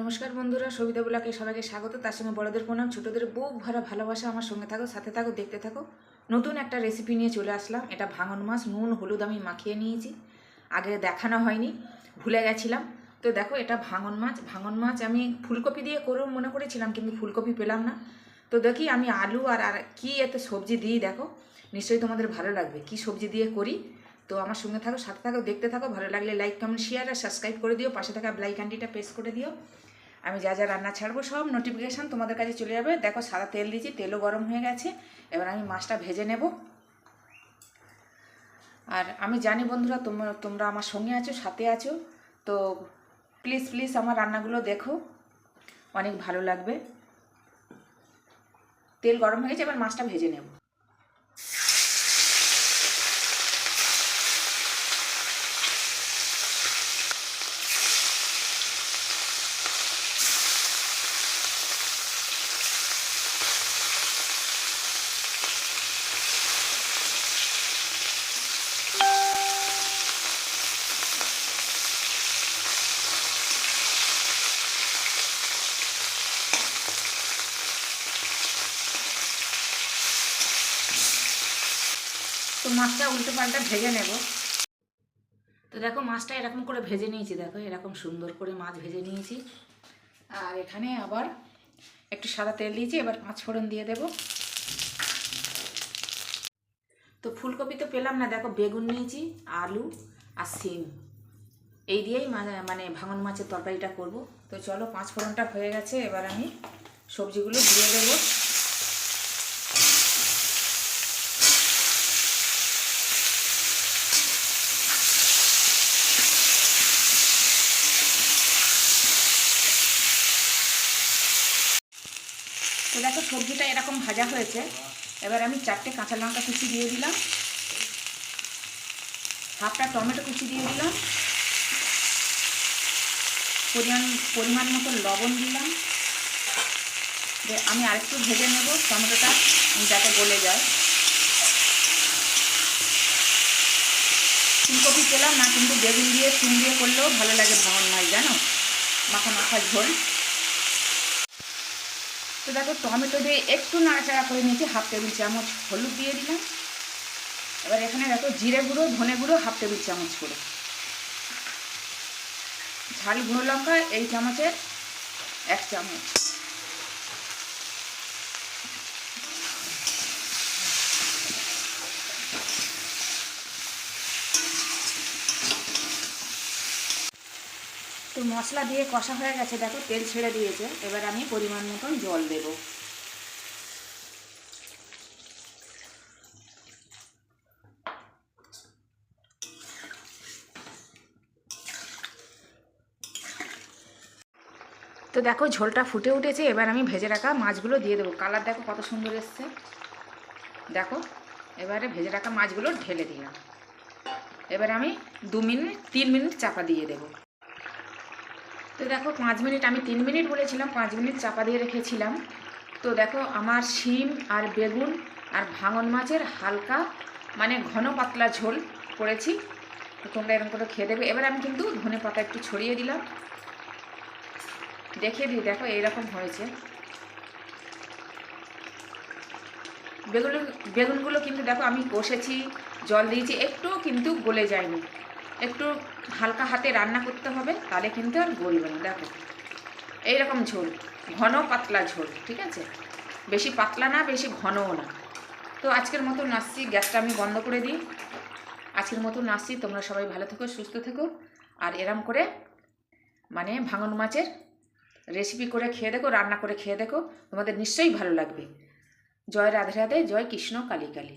নমস্কার বন্ধুরা, সবিতা বুলাকে সবাইকে স্বাগত। তার সঙ্গে বড়দের প্রণাম, ছোটদের বুক ভরা ভালোবাসা আমার সঙ্গে থাকো, সাথে থাকো, দেখতে থাকো। নতুন একটা রেসিপি নিয়ে চলে আসলাম। এটা ভাঙন মাছ, নুন, হলুদ আমি মাখিয়ে নিয়েছি। আগে দেখানো হয়নি, ভুলে গেছিলাম। তো দেখো, এটা ভাঙন মাছ। ভাঙন মাছ আমি ফুলকপি দিয়ে করব মনে করেছিলাম, কিন্তু ফুলকপি পেলাম না। তো দেখি আমি আলু আর আর কী এতে সবজি দিই, দেখো। নিশ্চয়ই তোমাদের ভালো লাগবে। কি সবজি দিয়ে করি? তো আমার সঙ্গে থাকো, সাথে থাকো, দেখতে থাকো। ভালো লাগলে লাইক কমেন্ট শেয়ার আর সাবস্ক্রাইব করে দিও। পাশে থাকা ব্লাইক আন্টিটা প্রেস করে দিও। আমি যা যা রান্না ছাড়বো সব নোটিফিকেশান তোমাদের কাছে চলে যাবে। দেখো সাদা তেল দিয়েছি, তেলও গরম হয়ে গেছে। এবার আমি মাছটা ভেজে নেব। আর আমি জানি বন্ধুরা, তোমরা তোমরা আমার সঙ্গে আছো, সাথে আছো। তো প্লিজ প্লিজ আমার রান্নাগুলো দেখো। অনেক ভালো লাগবে। তেল গরম হয়ে গেছে, এবার মাছটা ভেজে নেব। তো মাছটা উল্টো পাল্টা ভেজে নেব। তো দেখো মাছটা এরকম করে ভেজে নিয়েছি, দেখো এরকম সুন্দর করে মাছ ভেজে নিয়েছি। আর এখানে আবার একটু সাদা তেল দিয়েছি, এবার পাঁচ ফোড়ন দিয়ে দেব। তো ফুলকপি তো পেলাম না, দেখো বেগুন নিয়েছি, আলু আর সিম। এই দিয়েই মানে- ভাঙন মাছের তরকারিটা করব। তো চলো পাঁচ ফোড়নটা হয়ে গেছে, এবার আমি সবজিগুলো দিয়ে দেবো। তো দেখো সবজিটা এরকম ভাজা হয়েছে। এবার আমি চারটে কাঁচা লঙ্কা কুচি দিয়ে দিলাম। হাফটা টমেটো কুচি দিয়ে দিলাম। পরিমাণ পরিমাণ মতো লবণ দিলাম। যে আমি আরেকটু ভেজে নেব টমেটোটা যাতে গলে যায়। ফুলকপি পেলাম না, কিন্তু বেগুন দিয়ে সিম দিয়ে করলেও ভালো লাগে ভাঙন মাছ, জানো? মাখা মাখা ঝোল। তো দেখো টমেটো দিয়ে একটু নাড়াচাড়া করে নিয়েছি হাফ টেবিল চামচ হলুদ দিয়ে দিলাম। এবার এখানে দেখো জিরে গুঁড়ো, ধনে গুঁড়ো হাফ টেবিল চামচ করে। ঝাল গুঁড়ো লঙ্কা, এই চামচের এক চামচ। মশলা দিয়ে কষা হয়ে গেছে, দেখো তেল ছেড়ে দিয়েছে। এবার আমি পরিমাণ মতন জল দেব। তো দেখো ঝোলটা ফুটে উঠেছে, এবার আমি ভেজে রাখা মাছগুলো দিয়ে দেবো। কালার দেখো কত সুন্দর এসছে। দেখো, এবারে ভেজে রাখা মাছগুলো ঢেলে দিলাম। এবার আমি দু মিনিট, তিন মিনিট চাপা দিয়ে দেবো। তো দেখো, পাঁচ মিনিট, আমি তিন মিনিট বলেছিলাম, পাঁচ মিনিট চাপা দিয়ে রেখেছিলাম। তো দেখো, আমার শিম আর বেগুন আর ভাঙন মাছের হালকা মানে ঘন পাতলা ঝোল করেছি। তোমরা এরকম করে খেয়ে দেবে এবার আমি কিন্তু ধনে পাতা একটু ছড়িয়ে দিলাম। দেখিয়ে দিই, দেখো, এইরকম হয়েছে। বেগুন, বেগুনগুলো কিন্তু দেখো, আমি কষেছি, জল দিয়েছি, একটুও কিন্তু গলে যায়নি। একটু হালকা হাতে রান্না করতে হবে, তাহলে কিন্তু আর গলবে না, দেখো। এইরকম ঝোল, ঘন পাতলা ঝোল, ঠিক আছে? বেশি পাতলা না, বেশি ঘনও না। তো আজকের মতো নাচছি গ্যাসটা আমি বন্ধ করে দিই। আজকের মতো নাচছি তোমরা সবাই ভালো থেকো, সুস্থ থেকো। আর এরম করে মানে ভাঙন মাছের রেসিপি করে খেয়ে দেখো, রান্না করে খেয়ে দেখো, তোমাদের নিশ্চয়ই ভালো লাগবে। জয় রাধে রাধে, জয় কৃষ্ণ কালী কালী।